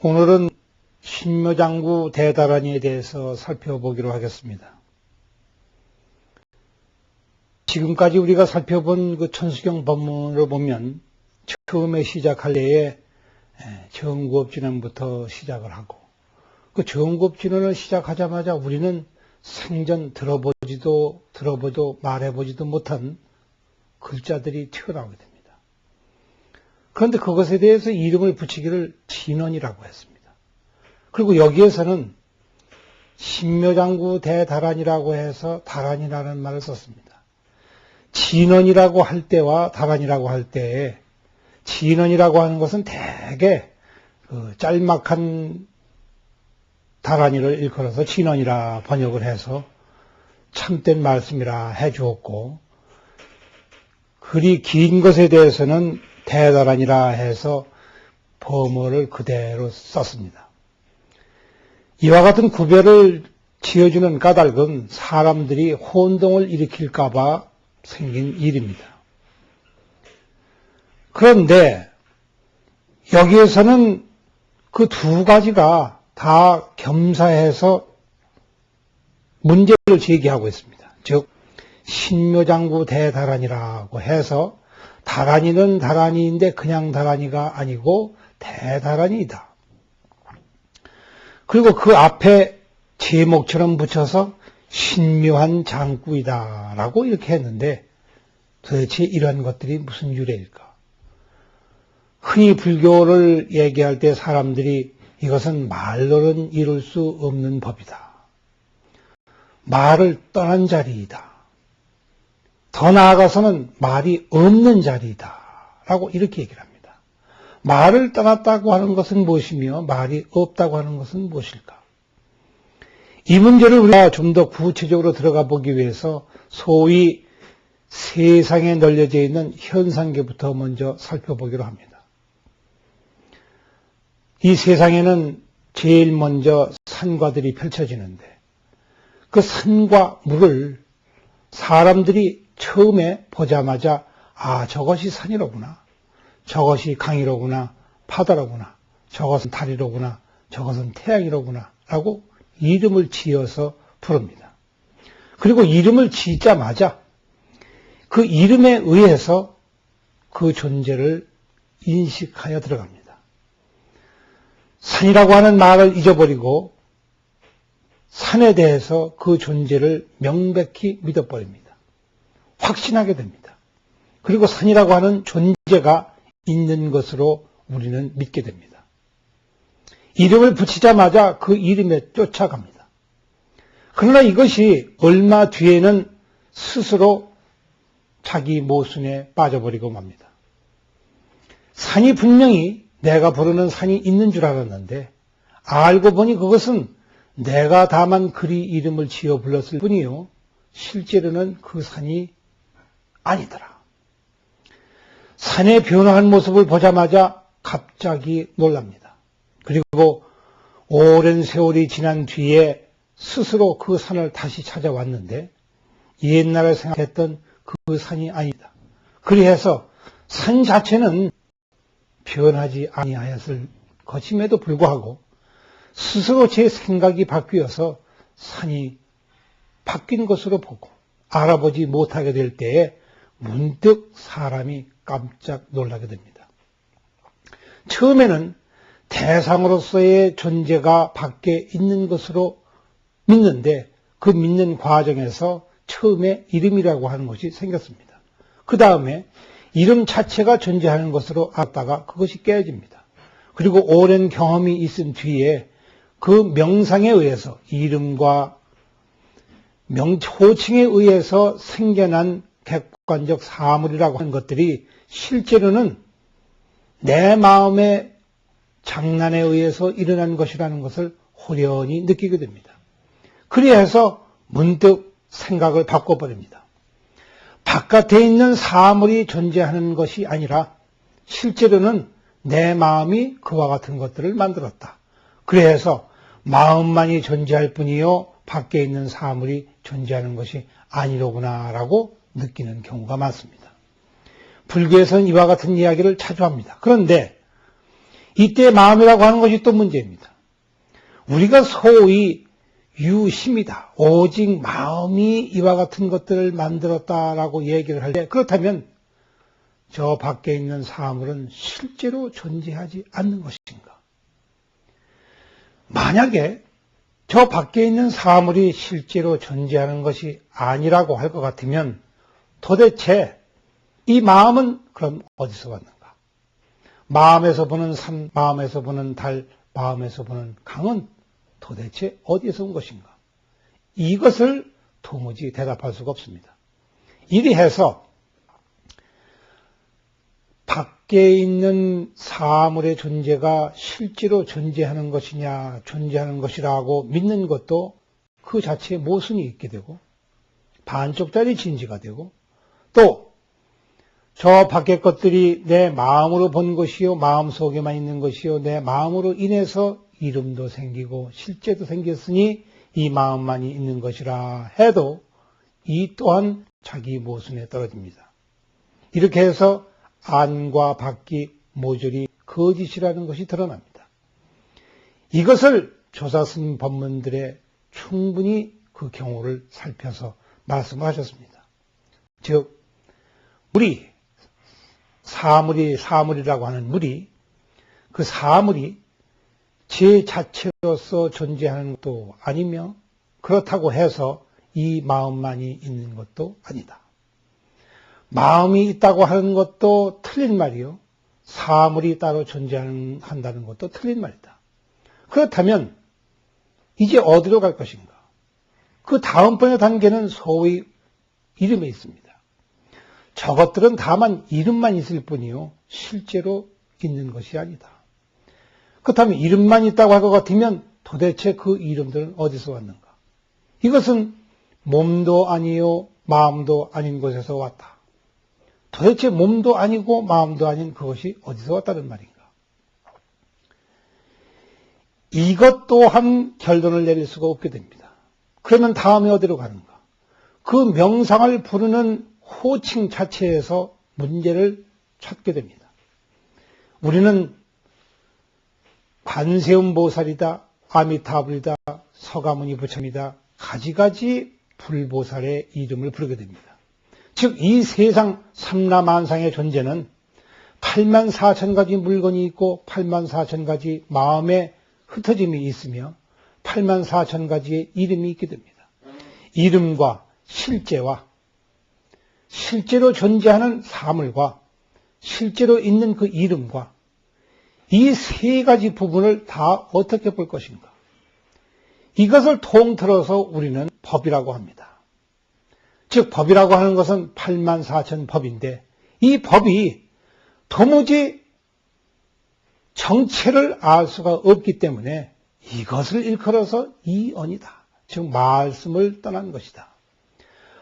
오늘은 신묘장구 대다란이에 대해서 살펴보기로 하겠습니다. 지금까지 우리가 살펴본 그 천수경 법문으로 보면 처음에 시작할 때에 정구업진언부터 시작을 하고 그 정구업진언을 시작하자마자 우리는 생전 들어보지도 들어보지도 말해보지도 못한 글자들이 튀어나오게 됩니다. 그런데 그것에 대해서 이름을 붙이기를 진언이라고 했습니다. 그리고 여기에서는 신묘장구 대다란이라고 해서 다란이라는 말을 썼습니다. 진언이라고 할 때와 다란이라고 할 때에 진언이라고 하는 것은 대개 그 짤막한 다란이를 일컬어서 진언이라 번역을 해서 참된 말씀이라 해 주었고 글이 긴 것에 대해서는 대다란이라 해서 범어를 그대로 썼습니다. 이와 같은 구별을 지어주는 까닭은 사람들이 혼동을 일으킬까봐 생긴 일입니다. 그런데 여기에서는 그 두 가지가 다 겸사해서 문제를 제기하고 있습니다. 즉 신묘장구 대다란이라고 해서 다란이는 다란이인데 그냥 다란이가 아니고 대다란이다. 그리고 그 앞에 제목처럼 붙여서 신묘한 장구이다 라고 이렇게 했는데 도대체 이러한 것들이 무슨 유래일까? 흔히 불교를 얘기할 때 사람들이 이것은 말로는 이룰 수 없는 법이다. 말을 떠난 자리이다. 더 나아가서는 말이 없는 자리이다. 라고 이렇게 얘기를 합니다. 말을 떠났다고 하는 것은 무엇이며 말이 없다고 하는 것은 무엇일까? 이 문제를 우리가 좀 더 구체적으로 들어가 보기 위해서 소위 세상에 널려져 있는 현상계부터 먼저 살펴보기로 합니다. 이 세상에는 제일 먼저 산과들이 펼쳐지는데 그 산과 물을 사람들이 처음에 보자마자 아 저것이 산이로구나 저것이 강이로구나 바다로구나 저것은 달이로구나 저것은 태양이로구나 라고 이름을 지어서 부릅니다. 그리고 이름을 짓자마자 그 이름에 의해서 그 존재를 인식하여 들어갑니다. 산이라고 하는 말을 잊어버리고 산에 대해서 그 존재를 명백히 믿어버립니다. 확신하게 됩니다. 그리고 산이라고 하는 존재가 있는 것으로 우리는 믿게 됩니다. 이름을 붙이자마자 그 이름에 쫓아갑니다. 그러나 이것이 얼마 뒤에는 스스로 자기 모순에 빠져버리고 맙니다. 산이 분명히 내가 부르는 산이 있는 줄 알았는데 알고 보니 그것은 내가 다만 그리 이름을 지어 불렀을 뿐이요. 실제로는 그 산이 아니더라. 산의 변화한 모습을 보자마자 갑자기 놀랍니다. 그리고 오랜 세월이 지난 뒤에 스스로 그 산을 다시 찾아왔는데 옛날에 생각했던 그 산이 아니다. 그리해서 산 자체는 변하지 아니하였을 것임에도 불구하고 스스로 제 생각이 바뀌어서 산이 바뀐 것으로 보고 알아보지 못하게 될 때에 문득 사람이 깜짝 놀라게 됩니다. 처음에는 대상으로서의 존재가 밖에 있는 것으로 믿는데 그 믿는 과정에서 처음에 이름이라고 하는 것이 생겼습니다. 그 다음에 이름 자체가 존재하는 것으로 알았다가 그것이 깨집니다. 그리고 오랜 경험이 있은 뒤에 그 명상에 의해서 이름과 명, 호칭에 의해서 생겨난 객관적 사물이라고 하는 것들이 실제로는 내 마음의 장난에 의해서 일어난 것이라는 것을 호련히 느끼게 됩니다. 그리해서 문득 생각을 바꿔버립니다. 바깥에 있는 사물이 존재하는 것이 아니라 실제로는 내 마음이 그와 같은 것들을 만들었다. 그래서 마음만이 존재할 뿐이요 밖에 있는 사물이 존재하는 것이 아니로구나라고 느끼는 경우가 많습니다. 불교에서는 이와 같은 이야기를 자주 합니다. 그런데 이때 마음이라고 하는 것이 또 문제입니다. 우리가 소위 유심이다. 오직 마음이 이와 같은 것들을 만들었다라고 얘기를 할 때 그렇다면 저 밖에 있는 사물은 실제로 존재하지 않는 것인가? 만약에 저 밖에 있는 사물이 실제로 존재하는 것이 아니라고 할 것 같으면 도대체 이 마음은 그럼 어디서 왔는가? 마음에서 보는 산, 마음에서 보는 달, 마음에서 보는 강은 도대체 어디에서 온 것인가? 이것을 도무지 대답할 수가 없습니다. 이리 해서 밖에 있는 사물의 존재가 실제로 존재하는 것이냐, 존재하는 것이라고 믿는 것도 그 자체에 모순이 있게 되고, 반쪽짜리 진지가 되고, 또, 저 밖의 것들이 내 마음으로 본 것이요, 마음 속에만 있는 것이요, 내 마음으로 인해서 이름도 생기고, 실제도 생겼으니 이 마음만이 있는 것이라 해도 이 또한 자기 모순에 떨어집니다. 이렇게 해서 안과 밖이 모조리 거짓이라는 것이 드러납니다. 이것을 조사 스님 법문들에 충분히 그 경우를 살펴서 말씀하셨습니다. 즉, 물이, 사물이, 사물이라고 하는 물이, 그 사물이 제 자체로서 존재하는 것도 아니며, 그렇다고 해서 이 마음만이 있는 것도 아니다. 마음이 있다고 하는 것도 틀린 말이요. 사물이 따로 존재한다는 것도 틀린 말이다. 그렇다면 이제 어디로 갈 것인가? 그 다음번의 단계는 소위 이름에 있습니다. 저것들은 다만 이름만 있을 뿐이요. 실제로 있는 것이 아니다. 그렇다면 이름만 있다고 할 것 같으면 도대체 그 이름들은 어디서 왔는가? 이것은 몸도 아니요, 마음도 아닌 곳에서 왔다. 도대체 몸도 아니고 마음도 아닌 그것이 어디서 왔다는 말인가? 이것 또한 결론을 내릴 수가 없게 됩니다. 그러면 다음에 어디로 가는가? 그 명상을 부르는 호칭 자체에서 문제를 찾게 됩니다. 우리는 관세음 보살이다, 아미타불이다, 서가모니 부처이다, 가지가지 불보살의 이름을 부르게 됩니다. 즉, 이 세상 삼라만상의 존재는 8만 4천 가지 물건이 있고 8만 4천 가지 마음의 흩어짐이 있으며 8만 4천 가지의 이름이 있게 됩니다. 이름과 실제와 실제로 존재하는 사물과 실제로 있는 그 이름과 이 세 가지 부분을 다 어떻게 볼 것인가? 이것을 통틀어서 우리는 법이라고 합니다. 즉 법이라고 하는 것은 8만 4천 법인데 이 법이 도무지 정체를 알 수가 없기 때문에 이것을 일컬어서 이언이다. 즉 말씀을 떠난 것이다.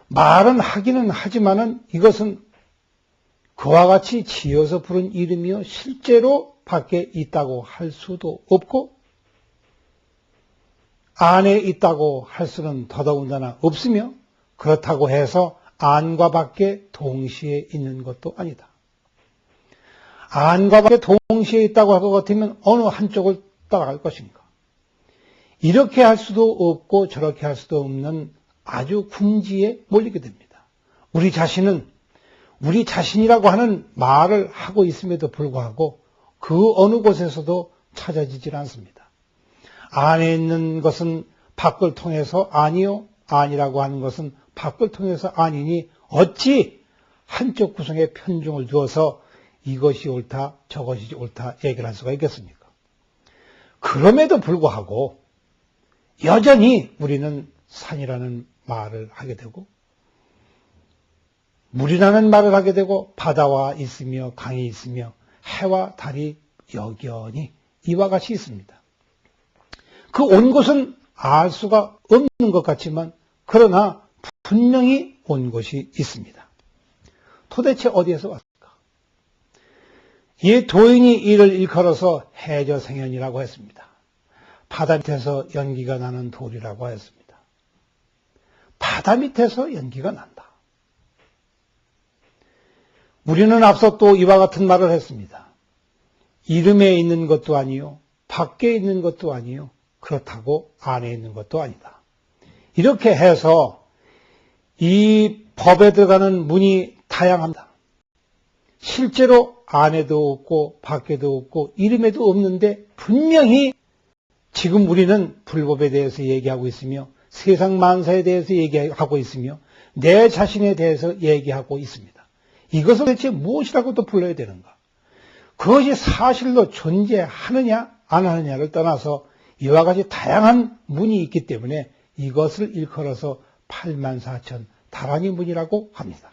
말은 하기는 하지만은 이것은 그와 같이 지어서 부른 이름이요 실제로 밖에 있다고 할 수도 없고 안에 있다고 할 수는 더더군다나 없으며 그렇다고 해서 안과 밖에 동시에 있는 것도 아니다. 안과 밖에 동시에 있다고 할 것 같으면 어느 한쪽을 따라갈 것인가? 이렇게 할 수도 없고 저렇게 할 수도 없는 아주 궁지에 몰리게 됩니다. 우리 자신은 우리 자신이라고 하는 말을 하고 있음에도 불구하고 그 어느 곳에서도 찾아지질 않습니다. 안에 있는 것은 밖을 통해서 아니요, 아니라고 하는 것은 밖을 통해서 아니니 어찌 한쪽 구성에 편중을 두어서 이것이 옳다, 저것이 옳다 얘기를 할 수가 있겠습니까? 그럼에도 불구하고 여전히 우리는 산이라는 말을 하게 되고 물이라는 말을 하게 되고 바다와 있으며 강이 있으며 해와 달이 여전히 이와 같이 있습니다. 그 온 곳은 알 수가 없는 것 같지만 그러나 분명히 온 곳이 있습니다. 도대체 어디에서 왔을까? 이 도인이 이를 일컬어서 해저생연이라고 했습니다. 바다 밑에서 연기가 나는 돌이라고 했습니다. 바다 밑에서 연기가 난다. 우리는 앞서 또 이와 같은 말을 했습니다. 이름에 있는 것도 아니요, 밖에 있는 것도 아니요, 그렇다고 안에 있는 것도 아니다. 이렇게 해서 이 법에 들어가는 문이 다양합니다. 실제로 안에도 없고 밖에도 없고 이름에도 없는데 분명히 지금 우리는 불법에 대해서 얘기하고 있으며 세상 만사에 대해서 얘기하고 있으며 내 자신에 대해서 얘기하고 있습니다. 이것을 대체 무엇이라고 또 불러야 되는가? 그것이 사실로 존재하느냐 안 하느냐를 떠나서 이와 같이 다양한 문이 있기 때문에 이것을 일컬어서 8만 4천 다란이 문이라고 합니다.